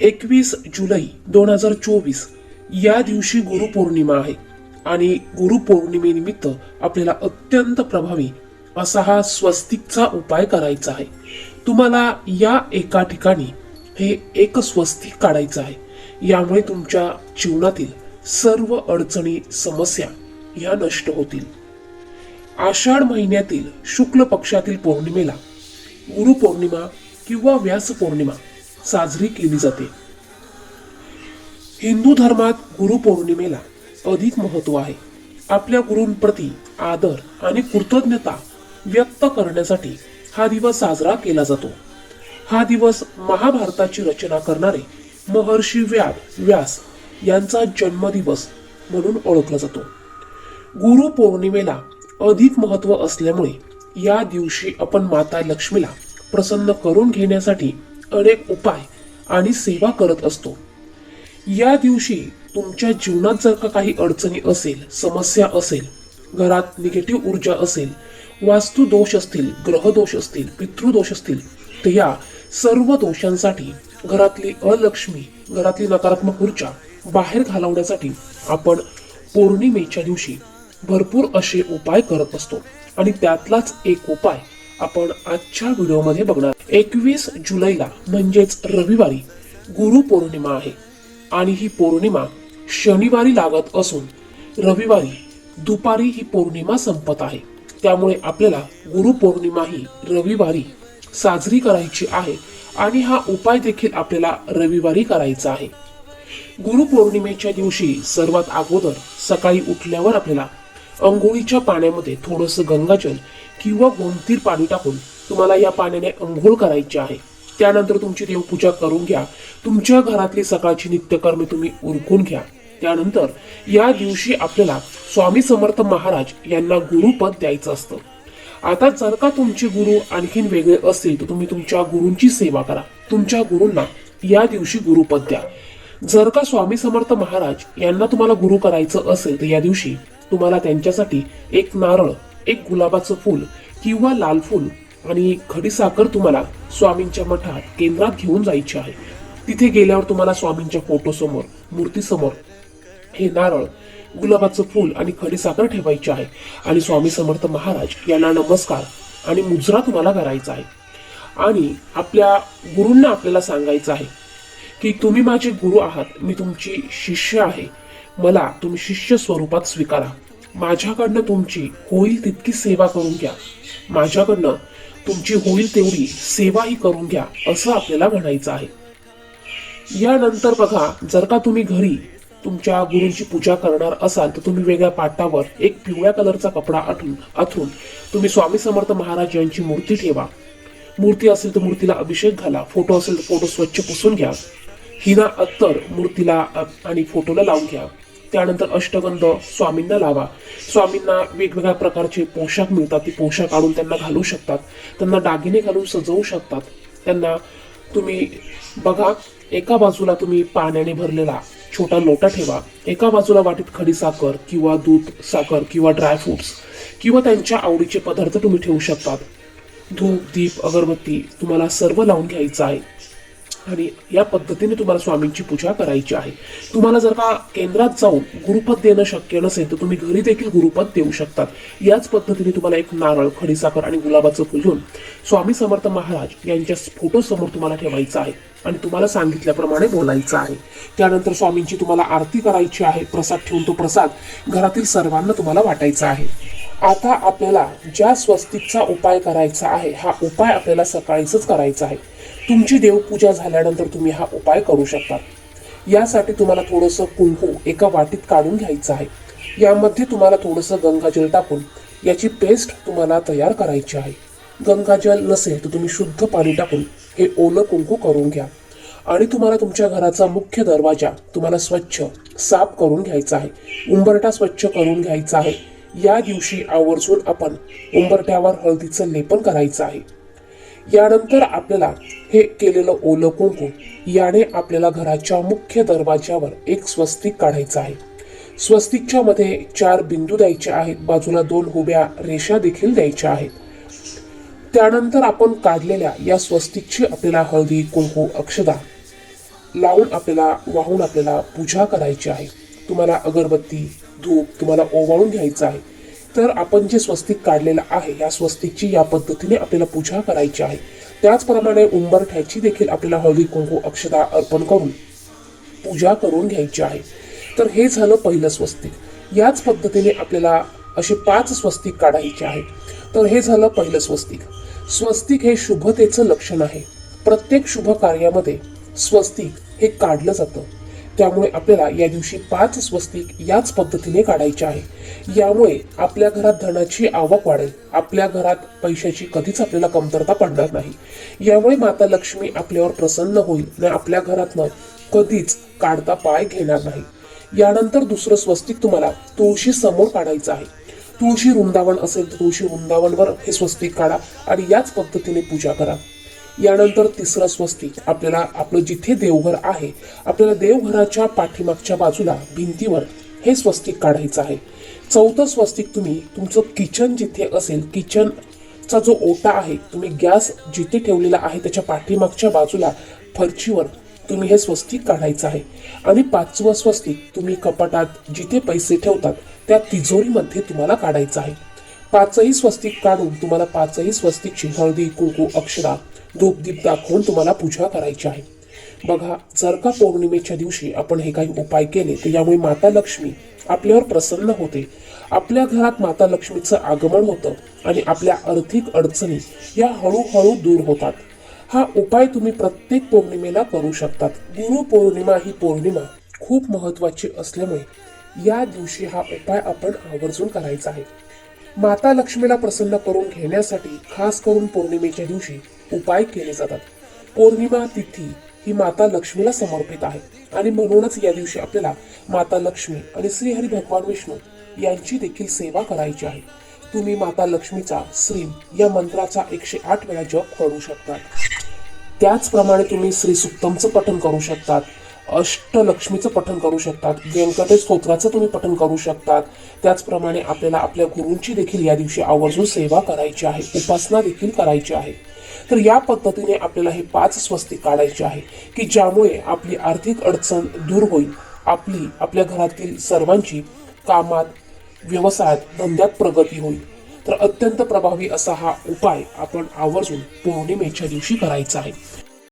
एकवीस जुलै दोन हजार चोवीस. या दिवशी गुरुपौर्णिमा आहे आणि गुरुपौर्णिमेनिमित्त आपल्याला अत्यंत प्रभावी असा हा स्वस्तिकचा उपाय करायचा आहे. तुम्हाला या एका ठिकाणी हे एक स्वस्तिक काढायचं आहे. यामुळे तुमच्या जीवनातील सर्व अडचणी समस्या ह्या नष्ट होतील. आषाढ महिन्यातील शुक्ल पक्षातील पौर्णिमेला गुरुपौर्णिमा किंवा व्यास पौर्णिमा साजरी केली जाते. हिंदू धर्मात गुरुपौर्णिमेला अधिक महत्त्व आहे. आपल्या गुरूंप्रती आदर आणि कृतज्ञता व्यक्त करण्यासाठी हा दिवस साजरा केला जातो. हा दिवस महाभारताची रचना करणारे महर्षी व्याद व्यास यांचा जन्मदिवस म्हणून ओळखला जातो. गुरु पौर्णिमेला अधिक महत्त्व असल्यामुळे या दिवशी आपण माता लक्ष्मीला प्रसन्न करून घेण्यासाठी अनेक उपाय आणि सेवा करत असतो. या दिवशी तुमच्या जीवनात जर का काही अडचणी असेल समस्या असेल घरात निगेटिव्ह ऊर्जा असेल वास्तू दोष असतील ग्रहदोष असतील पितृदोष असतील तर या सर्व दोषांसाठी घरातली अलक्ष्मी घरातली नकारात्मक ऊर्जा बाहेर घालवण्यासाठी आपण पौर्णिमेच्या दिवशी भरपूर असे उपाय करत असतो. आणि त्यातलाच एक उपाय आपण आजच्या व्हिडिओमध्ये बघणार. एकवीस जुलैला म्हणजेच रविवारी गुरु पौर्णिमा आहे. आणि ही पौर्णिमा शनिवारी लागत असून रविवारी दुपारी ही पौर्णिमा संपत आहे. त्यामुळे आपल्याला गुरुपौर्णिमा ही रविवारी साजरी करायची आहे आणि हा उपाय देखील आपल्याला रविवारी करायचा आहे. गुरुपौर्णिमेच्या दिवशी सर्वात अगोदर सकाळी उठल्यावर आपल्याला अंघोळीच्या पाण्यामध्ये थोडंसं गंगाजल किंवा गोंतीर पाणी टाकून तुम्हाला या पाण्याने अंघोळ करायची आहे त्यानंतर तुमची देवपूजा करून घ्या. तुमच्या घरातली सकाळची नित्यकर्मे तुम्ही उरकून घ्या. त्यानंतर या दिवशी आपल्याला स्वामी समर्थ महाराज यांना गुरुपद द्यायचं असतं. आता जर का तुमचे गुरु आणखीन वेगळे असतील तर तुम्ही तुमच्या गुरूंची सेवा करा. तुमच्या गुरूंना या दिवशी गुरुपद द्या. जर का स्वामी समर्थ महाराज यांना तुम्हाला गुरु करायचं असेल तर या दिवशी तुम्हाला त्यांच्यासाठी एक नारळ एक गुलाबाचं फूल किंवा लाल फूल आणि खडीसाखर तुम्हाला स्वामींच्या मठात केंद्रात घेऊन जायची आहे. तिथे गेल्यावर तुम्हाला स्वामींच्या फोटोसमोर मूर्तीसमोर हे नारळ गुलाबाचं फूल आणि खडीसाखर ठेवायची आहे. आणि स्वामी समर्थ महाराज यांना नमस्कार आणि मुजरा तुम्हाला करायचा आहे. आणि आपल्या गुरूंना आपल्याला सांगायचं आहे की तुम्ही माझे गुरु आहात मी तुमची शिष्य आहे. मला तुम्ही शिष्य स्वरूपात स्वीकारा. माझ्याकडनं तुमची होईल तितकी सेवा करून घ्या. माझ्याकडनं तुमची होईल तेवढी सेवाही करून घ्या असं आपल्याला म्हणायचं आहे. यानंतर बघा जर का तुम्ही घरी तुमच्या गुरूंची पूजा करणार असाल तर तुम्ही वेगळ्या पाटावर एक पिवळ्या कलरचा कपडा अथून तुम्ही स्वामी समर्थ महाराज यांची मूर्ती ठेवा. मूर्ती असेल तर मूर्तीला अभिषेक घाला फोटो असेल तर फोटो स्वच्छ पुसून घ्या. हिना अत्तर मूर्तीला आणि फोटोला लावून घ्या. त्यानंतर अष्टगंध स्वामींना लावा. स्वामींना वेगवेगळ्या प्रकारचे पोशाख मिळतात. ते पोशाख आणून त्यांना घालू शकतात. त्यांना दागिने घालून सजवू शकतात. त्यांना तुम्ही बघा एका बाजूला तुम्ही पाण्याने भरलेला छोटा लोटा ठेवा. एका बाजूला वाटीत खडी साखर किंवा दूध साखर किंवा ड्रायफ्रुट्स किंवा त्यांच्या आवडीचे पदार्थ तुम्ही ठेवू शकतात. धूप दीप अगरबत्ती तुम्हाला सर्व लावून घ्यायचं आहे. आणि या पद्धतीने तुम्हाला स्वामींची पूजा करायची आहे. तुम्हाला जर का केंद्रात जाऊन गुरुपद देणं शक्य नसेल तर तुम्ही घरी देखील गुरुपद देऊ शकतात. याच पद्धतीने तुम्हाला एक नारळ खडीसाखर आणि गुलाबाचं फुल घेऊन स्वामी समर्थ महाराज यांच्या फोटो समोर तुम्हाला ठेवायचं आहे आणि तुम्हाला सांगितल्याप्रमाणे बोलायचं आहे. त्यानंतर स्वामींची तुम्हाला आरती करायची आहे प्रसाद ठेवून तो प्रसाद घरातील सर्वांना तुम्हाला वाटायचा आहे. आता आपल्याला ज्या स्वस्तिकचा उपाय करायचा आहे हा उपाय आपल्याला सकाळीच करायचा आहे. तुमची देवपूजा झाल्यानंतर तुम्ही हा उपाय करू शकता. यासाठी तुम्हाला थोडंसं कुंकू एका वाटीत काढून घ्यायचं आहे. यामध्ये तुम्हाला थोडंसं गंगाजल टाकून याची पेस्ट तुम्हाला तयार करायची आहे. गंगाजल नसेल तर तुम्ही शुद्ध पाणी टाकून हे ओलं कुंकू करून घ्या. आणि तुम्हाला तुमच्या घराचा मुख्य दरवाजा तुम्हाला स्वच्छ साफ करून घ्यायचा आहे. उंबरटा स्वच्छ करून घ्यायचा आहे. या दिवशी आवर्जून आपण उंबरट्यावर हळदीचं लेपन करायचं आहे. यानंतर आपल्याला हे केलेलं ओलं कुंकू याने आपल्याला घराच्या मुख्य दरवाज्यावर एक स्वस्तिक काढायचं आहे. स्वस्तिकच्या मध्ये चार बिंदू द्यायचे आहेत. बाजूला दोन उभ्या रेषा देखील द्यायच्या आहेत. त्यानंतर आपण काढलेल्या या स्वस्तिकची आपल्याला हळदी कुंकू अक्षदा लावून आपल्याला वाहून आपल्याला पूजा करायची आहे. तुम्हाला अगरबत्ती धूप तुम्हाला ओवाळून घ्यायचं आहे. तर आपण जे स्वस्तिक काढलेलं आहे या स्वस्तिकची या पद्धतीने आपल्याला पूजा करायची आहे. त्याचप्रमाणे उंबरठ्याची देखील आपल्याला हळदी कुंकू अक्षता अर्पण करून पूजा करून घ्यायची आहे. तर हे झालं पहिलं स्वस्तिक. याच पद्धतीने आपल्याला असे पाच स्वस्तिक काढायचे आहे तर हे झालं पहिलं स्वस्तिक. स्वस्तिक हे शुभतेचं लक्षण आहे. प्रत्येक शुभ कार्यामध्ये स्वस्तिक हे काढलं जातं. त्यामुळे आपल्याला या दिवशी पाच स्वस्तिक याच पद्धतीने काढायचे आहे. यामुळे आपल्या घरात धनाची आवक वाढेल. आपल्या घरात पैशाची कधीच आपल्याला कमतरता पडणार नाही. यामुळे माता लक्ष्मी आपल्यावर प्रसन्न होईल आणि आपल्या घरातनं कधीच काढता पाय घेणार नाही. यानंतर दुसरं स्वस्तिक तुम्हाला तुळशी समोर काढायचं आहे. तुळशी वृंदावन असेल तर तुळशी वृंदावनवर हे स्वस्तिक काढा आणि याच पद्धतीने पूजा करा. यानंतर तिसरं स्वस्तिक आपल्याला आपलं जिथे देवघर आहे आपल्याला देवघराच्या पाठीमागच्या बाजूला भिंतीवर हे स्वस्तिक काढायचं आहे. चौथं स्वस्तिक तुम्ही तुमचं किचन जिथे असेल किचनचा जो ओटा आहे तुम्ही गॅस जिथे ठेवलेला आहे त्याच्या पाठीमागच्या बाजूला फरचीवर तुम्ही हे स्वस्तिक काढायचं आहे. आणि पाचवं स्वस्तिक तुम्ही कपाटात जिथे पैसे ठेवतात त्या तिजोरीमध्ये तुम्हाला काढायचं आहे. पाचही स्वस्तिक काढून तुम्हाला पाचही स्वस्तिकची हळदी कुंकू अक्षरा धूप दीप दाखवून तुम्हाला पूजा करायची आहे. बघा जर का पौर्णिमेच्या दिवशी आपण हे काही उपाय केले तर यामुळे माता लक्ष्मी आपल्यावर प्रसन्न होते. आपल्या घरात माता लक्ष्मीचं आगमन होतं आणि आपल्या आर्थिक अडचणी या हळूहळू दूर होतात. हा उपाय तुम्ही प्रत्येक पौर्णिमेला करू शकतात. गुरु पौर्णिमा ही पौर्णिमा खूप महत्वाची असल्यामुळे या दिवशी हा उपाय आपण आवर्जून करायचा आहे. माता लक्ष्मीला प्रसन्न करून घेण्यासाठी खास करून पौर्णिमेच्या दिवशी उपाय केले जातात. पौर्णिमा तिथी ही माता लक्ष्मीला समर्पित आहे. आणि म्हणूनच या दिवशी आपल्याला माता लक्ष्मी आणि श्रीहरी भगवान विष्णू यांची देखील सेवा करायची आहे. तुम्ही माता लक्ष्मीचा श्री या मंत्राचा एकशे आठ वेळा जप करू शकता. त्याचप्रमाणे तुम्ही श्री सुक्तमचं पठण करू शकतात. अष्टलक्ष्मीचं पठन करू शकतात. व्यंकटेश स्तोत्राचं तुम्ही पठन करू शकतात. त्याचप्रमाणे आपल्याला आपल्या गुरूंची देखील या दिवशी आवर्जून सेवा करायची आहे. उपासना देखील करायची आहे. तर या पद्धतीने आपल्याला हे पाच स्वस्तिक काढायचे आहे की ज्यामुळे आपली आर्थिक अडचण दूर होईल. आपली आपल्या घरातील सर्वांची कामात व्यवसायात धंद्यात प्रगती होईल. तर अत्यंत प्रभावी असा हा उपाय आपण आवर्जून पौर्णिमेच्या दिवशी करायचा आहे.